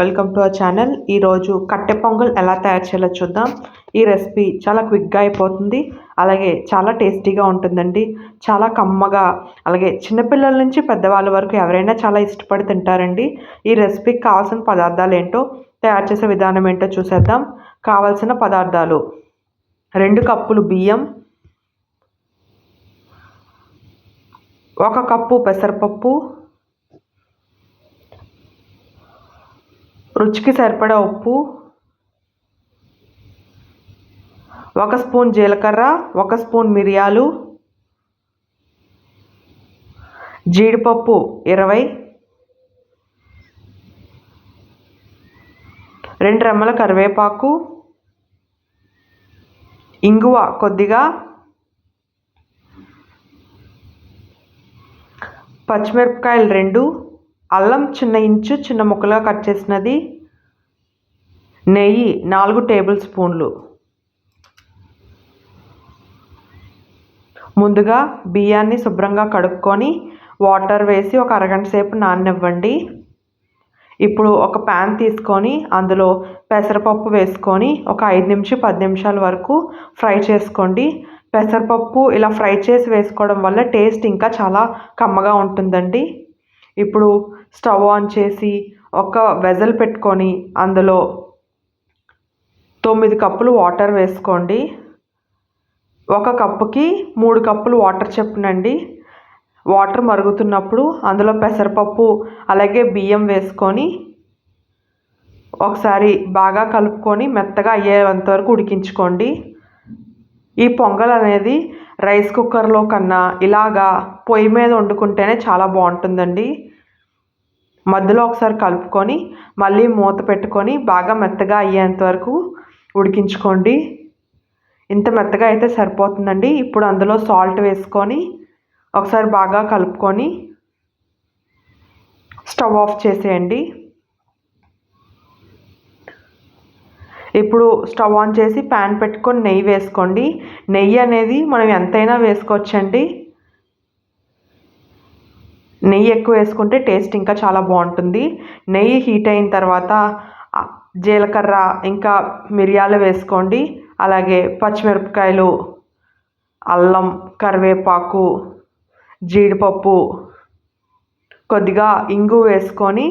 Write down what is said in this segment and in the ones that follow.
Welcome to our channel ఈరోజు కట్టె పొంగల్ ఎలా తయారు చేయాలో చూద్దాం. ఈ రెసిపీ చాలా క్విక్గా అయిపోతుంది. అలాగే చాలా టేస్టీగా ఉంటుందండి. చాలా కమ్మగా అలాగే చిన్నపిల్లల నుంచి పెద్దవాళ్ళ వరకు ఎవరైనా చాలా ఇష్టపడి తింటారండి. ఈ రెసిపీకి కావాల్సిన పదార్థాలు ఏంటో తయారు చేసే విధానం ఏంటో చూసేద్దాం. కావాల్సిన పదార్థాలు. రెండు కప్పులు బియ్యం. ఒక కప్పు పెసరపప్పు. రుచికి సరిపడా ఉప్పు ఒక స్పూన్ జీలకర్ర ఒక స్పూన్ మిరియాలు జీడిపప్పు ఇరవై రెండు రెమ్మల కరివేపాకు ఇంగువ కొద్దిగా పచ్చిమిరపకాయలు రెండు అల్లం చిన్న ఇంచు చిన్న ముక్కలుగా కట్ చేసినది నెయ్యి నాలుగు టేబుల్ స్పూన్లు. ముందుగా బియ్యాన్ని శుభ్రంగా కడుక్కొని వాటర్ వేసి ఒక అరగంట సేపు నాననివ్వండి. ఇప్పుడు ఒక ప్యాన్ తీసుకొని అందులో పెసరపప్పు వేసుకొని ఒక ఐదు నిమిషం పది నిమిషాల వరకు ఫ్రై చేసుకోండి. పెసరపప్పు ఇలా ఫ్రై చేసి వేసుకోవడం వల్ల టేస్ట్ ఇంకా చాలా కమ్మగా ఉంటుందండి. ఇప్పుడు స్టవ్ ఆన్ చేసి ఒక వెజల్ పెట్టుకొని అందులో తొమ్మిది కప్పులు వాటర్ వేసుకోండి. ఒక కప్పుకి మూడు కప్పులు వాటర్ చెప్పునండి. వాటర్ మరుగుతున్నప్పుడు అందులో పెసరపప్పు అలాగే బియ్యం వేసుకొని ఒకసారి బాగా కలుపుకొని మెత్తగా అయ్యేంత వరకు ఉడికించుకోండి. ఈ పొంగల్ అనేది రైస్ కుక్కర్లో కన్నా ఇలాగా పొయ్యి మీద వండుకుంటేనే చాలా బాగుంటుందండి. మధ్యలో ఒకసారి కలుపుకొని మళ్ళీ మూత పెట్టుకొని బాగా మెత్తగా అయ్యేంత వరకు ఉడికించుకోండి. ఇంత మెత్తగా అయితే సరిపోతుందండి. ఇప్పుడు అందులో సాల్ట్ వేసుకొని ఒకసారి బాగా కలుపుకొని స్టవ్ ఆఫ్ చేసేయండి. ఇప్పుడు స్టవ్ ఆన్ చేసి ప్యాన్ పెట్టుకొని నెయ్యి వేసుకోండి. నెయ్యి అనేది మనం ఎంతైనా వేసుకోవచ్చండి. నెయ్యి ఎక్కువ వేసుకుంటే టేస్ట్ ఇంకా చాలా బాగుంటుంది. నెయ్యి హీట్ అయిన తర్వాత జీలకర్ర ఇంకా మిరియాలు వేసుకోండి. అలాగే పచ్చిమిరపకాయలు అల్లం కరివేపాకు జీడిపప్పు కొద్దిగా ఇంగు వేసుకొని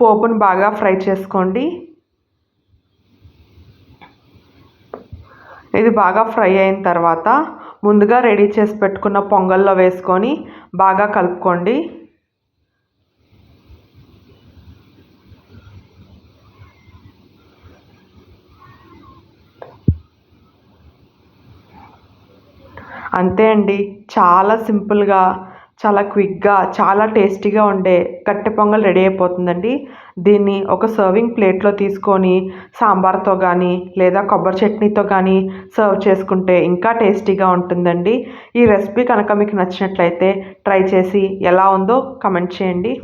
పోపును బాగా ఫ్రై చేసుకోండి. ఇది బాగా ఫ్రై అయిన తర్వాత ముందుగా రెడీ చేసి పెట్టుకున్న పొంగల్లో వేసుకొని బాగా కలుపుకోండి. అంతే అండి చాలా సింపుల్గా చాలా క్విక్గా చాలా టేస్టీగా ఉండే కట్టె పొంగల్ రెడీ అయిపోతుందండి. దీన్ని ఒక సర్వింగ్ ప్లేట్లో తీసుకొని సాంబార్తో కానీ లేదా కొబ్బరి చట్నీతో కానీ సర్వ్ చేసుకుంటే ఇంకా టేస్టీగా ఉంటుందండి. ఈ రెసిపీ కనుక మీకు నచ్చినట్లయితే ట్రై చేసి ఎలా ఉందో కమెంట్ చేయండి.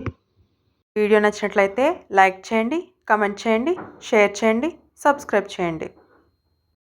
వీడియో నచ్చినట్లయితే లైక్ చేయండి కమెంట్ చేయండి షేర్ చేయండి సబ్స్క్రైబ్ చేయండి.